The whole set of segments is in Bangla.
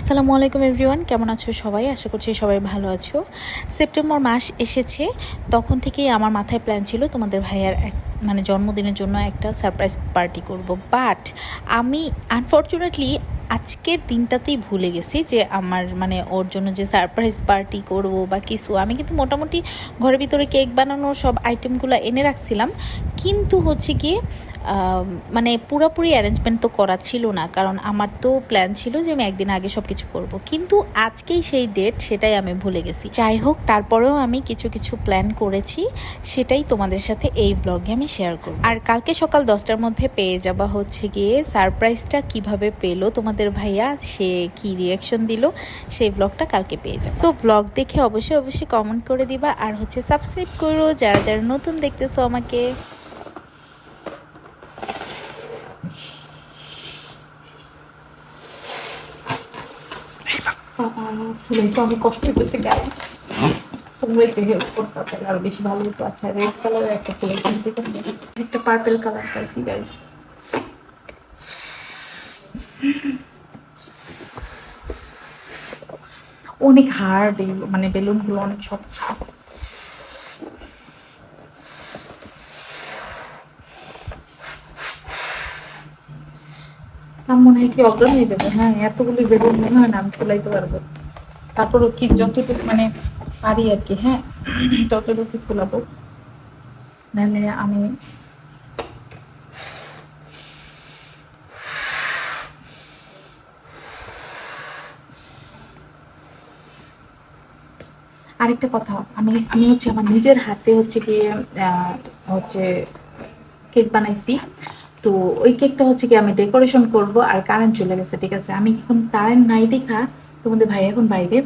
আসসালামু আলাইকুম এভরিওয়ান, কেমন আছো সবাই? আশা করছি সবাই ভালো আছো। সেপ্টেম্বর মাস এসেছে, তখন থেকেই আমার মাথায় প্ল্যান ছিল তোমাদের ভাইয়ার এক মানে জন্মদিনের জন্য একটা সারপ্রাইজ পার্টি করব। বাট আমি আনফর্চুনেটলি আজকের দিনটাতেই ভুলে গেছি যে আমার মানে ওর জন্য যে সারপ্রাইজ পার্টি করব বা কিছু, আমি কিন্তু মোটামুটি ঘরের ভিতরে কেক বানানোর সব আইটেমগুলো এনে রাখছিলাম। কিন্তু হচ্ছে গিয়ে মানে পুরোপুরি অ্যারেঞ্জমেন্ট তো করা ছিল না, কারণ আমার তো প্ল্যান ছিল যে আমি একদিন আগে সব কিছু করব। কিন্তু আজকেই সেই ডেট সেটাই আমি ভুলে গেছি। যাই হোক, তারপরেও আমি কিছু কিছু প্ল্যান করেছি, সেটাই তোমাদের সাথে এই ব্লগে আমি শেয়ার করব। আর কালকে সকাল দশটার মধ্যে পেয়ে যাবা হচ্ছে গিয়ে সারপ্রাইজটা কীভাবে পেল তোমাদের ভাইয়া, সে কি রিয়াকশন দিল, সেই ব্লগটা কালকে পেয়ে যাবে। সো ব্লগ দেখে অবশ্যই অবশ্যই কমেন্ট করে দিবা, আর হচ্ছে সাবস্ক্রাইব করো যারা যারা নতুন দেখতেছো আমাকে। তো আমি কষ্ট হইতেছে গাইস তোমরা হেল্প করতে আরও বেশি ভালো হতো। আচ্ছা রেড কালারের একটা ফুলের কিনতে একটা পার্পল কালার পাইছি গাইস অনেক হার্ড মানে বেলুনগুলো অনেক শক্ত আমার মনে হয় কি, অজ্ঞান হয়ে যাবে। হ্যাঁ এতগুলি বেলুন মনে হয় না আমি ফুলাইতে পারব। তারপরও কি যতটুকু মানে পারি আর কি হ্যাঁ ততটুকু খোলাবো নাহলে আমি আরেকটা কথা, আমি আমি হচ্ছে আমার নিজের হাতে হচ্ছে গিয়ে হচ্ছে কেক বানাইছি। তো ওই কেকটা হচ্ছে কি আমি ডেকোরেশন করব আর কারেন্ট চলে গেছে, ঠিক আছে? আমি এখন কারেন্ট নাই দেখা তোমাদের ভাই এখন বাইরে।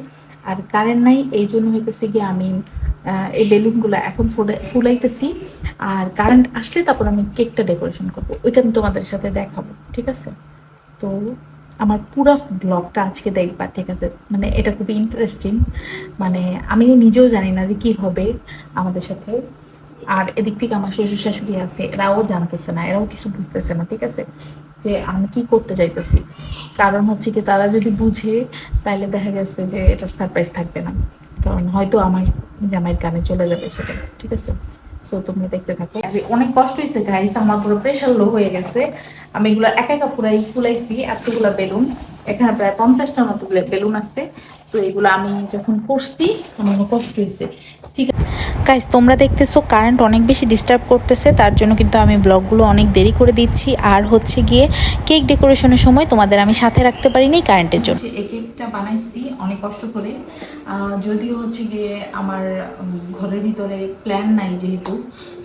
আর কারেন্ট নাই, এই জন্য হইতেছে কি আমি এই বেলুনগুলো এখন ফুলাইতেছি। আর কারেন্ট আসলে তারপর আমি কেকটা ডেকোরেশন করব। ওইটা আমি তোমাদের সাথে দেখাবো, ঠিক আছে? তো আমার পুরো ব্লগটা আজকে দেখবা, ঠিক আছে? মানে এটা খুবই ইন্টারেস্টিং মানে আমি নিজেও জানি না যে কি হবে আমাদের সাথে। আর এদিক থেকে আমার শ্বশুর শাশুড়ি আছে, এরাও জানতেছে না, এরাও কিছু বুঝতেছে না, ঠিক আছে? যে আমি কি করতে চাইতেছি। কারণ হচ্ছে কি তারা যদি বুঝে, তাহলে দেখা গেছে যে এটার সারপ্রাইজ থাকবে না। কারণ হয়তো আমার জামাইয়ের কানে চলে যাবে সেটা, ঠিক আছে? সো তুমি দেখতে থাকো। অনেক কষ্ট হয়েছে গাইস আমার পুরো প্রেশার লো হয়ে গেছে। আমি এগুলো একা একা ফুলাই ফুলাইছি, এতগুলা বেলুন। এখানে প্রায় পঞ্চাশটার মতো বেলুন আছে। তো এগুলো আমি যখন করছি আমার অনেক কষ্ট হয়েছে। ঠিক গাইস তোমরা দেখতেছো কারেন্ট অনেক বেশি ডিস্টার্ব করতেছে তার জন্য কিন্তু আমি ব্লগগুলো অনেক দেরি করে দিচ্ছি। আর হচ্ছে গিয়ে কেক ডেকোরেশনের সময় তোমাদের আমি সাথে রাখতে পারিনি কারেন্টের জন্য। এই কেকটা বানাইছি অনেক কষ্ট করে। যদিও হচ্ছে গিয়ে আমার ঘরের ভিতরে প্ল্যান নাই যেহেতু।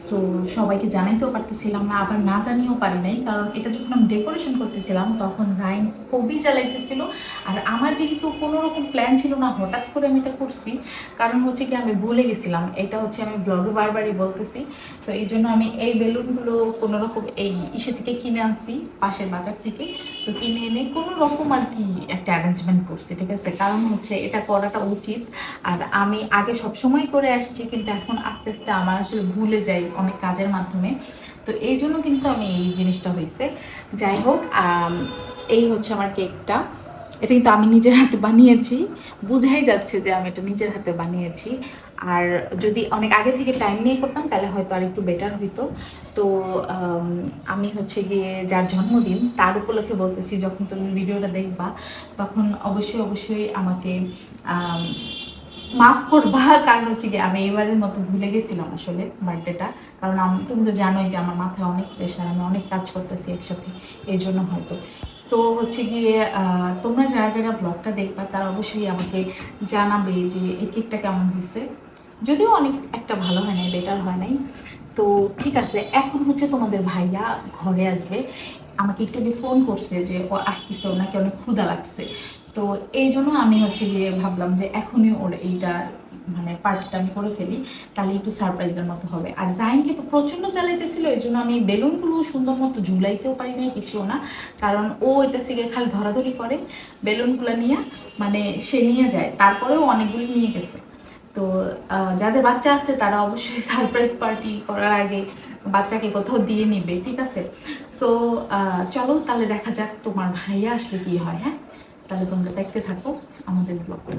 তো সবাইকে জানাইতেও পারতেছিলাম না, আবার না জানিয়েও পারি নাই, কারণ এটা যখন আমি ডেকোরেশন করতেছিলাম, তখন রাইন খুবই জ্বালাইতেছিল। আর আমার যেহেতু কোনো রকম প্ল্যান ছিল না, হঠাৎ করে আমি এটা করছি, কারণ হচ্ছে কি আমি ভুলে গেছিলাম। এটা হচ্ছে আমি ব্লগে বারবারই বলতেছি। তো এই জন্য আমি এই বেলুনগুলো কোনো রকম এই ইসে থেকে কিনে আনছি, পাশের বাজার থেকে। তো কিনে এনে কোনো রকম আর কি একটা অ্যারেঞ্জমেন্ট করছি, ঠিক আছে? কারণ হচ্ছে এটা করাটা উচিত। আর আমি আগে সবসময় করে আসছি, কিন্তু এখন আস্তে আস্তে আমার আসলে ভুলে যাই অনেক কাজের মাধ্যমে। তো এই জন্য কিন্তু আমি এই জিনিসটা হয়েছে যাই হোক এই হচ্ছে আমার কেকটা। এটা কিন্তু আমি নিজের হাতে বানিয়েছি। বুঝাই যাচ্ছে যে আমি এটা নিজের হাতে বানিয়েছি। আর যদি অনেক আগে থেকে টাইম নিয়ে করতাম তাহলে হয়তো আর একটু বেটার হইতো। তো আম, হচ্ছে গিয়ে যার জন্মদিন তার উপলক্ষে বলতেছি যখন তুমি ভিডিওটা দেখবা তখন অবশ্যই অবশ্যই আমাকে আম, মাফ করবা, কারণ হচ্ছে কি আমি এবারের মতো ভুলে গেছিলাম আসলে বার্থডেটা। কারণ তুমি তো জানোই যে আমার মাথায় অনেক প্রেশার আমি অনেক কাজ করতেছি একসাথে এই জন্য হয়তো। তো হচ্ছে গিয়ে তোমরা যারা যারা ব্লগটা দেখবা, তারা অবশ্যই আমাকে জানাবে যে এই কেকটা কেমন হয়েছে। যদিও অনেক একটা ভালো হয় নাই বেটার হয় নাই। তো ঠিক আছে, এখন হচ্ছে তোমাদের ভাইয়া ঘরে আসবে। আমাকে একটু আগে ফোন করছে যে ও আসতেছে, ওনাকে অনেক ক্ষুধা লাগছে। তো এই জন্য আমি হচ্ছে গিয়ে ভাবলাম যে এখনই ওর এইটা মানে পার্টিটা আমি করে ফেলি, তাহলে একটু সারপ্রাইজের মতো হবে। আর জাইন কিন্তু প্রচণ্ড জ্বালাইতেছিল, এই জন্য আমি বেলুনগুলো সুন্দর মতো ঝুলাইতেও পারি নাই, কিছুও না। কারণ ও এটা থেকে খালি ধরাধরি করে বেলুনগুলো নিয়ে মানে সে নিয়ে যায়। তারপরেও অনেকগুলি নিয়ে গেছে। তো যাদের বাচ্চা আছে তারা অবশ্যই সারপ্রাইজ পার্টি করার আগে বাচ্চাকে কোথাও দিয়ে নিবে, ঠিক আছে? সো চলো তাহলে দেখা যাক তোমার ভাইয়া আসলে কি হয় হ্যাঁ? তাহলে তোমরা দেখতে থাকো আমাদের ব্লগটা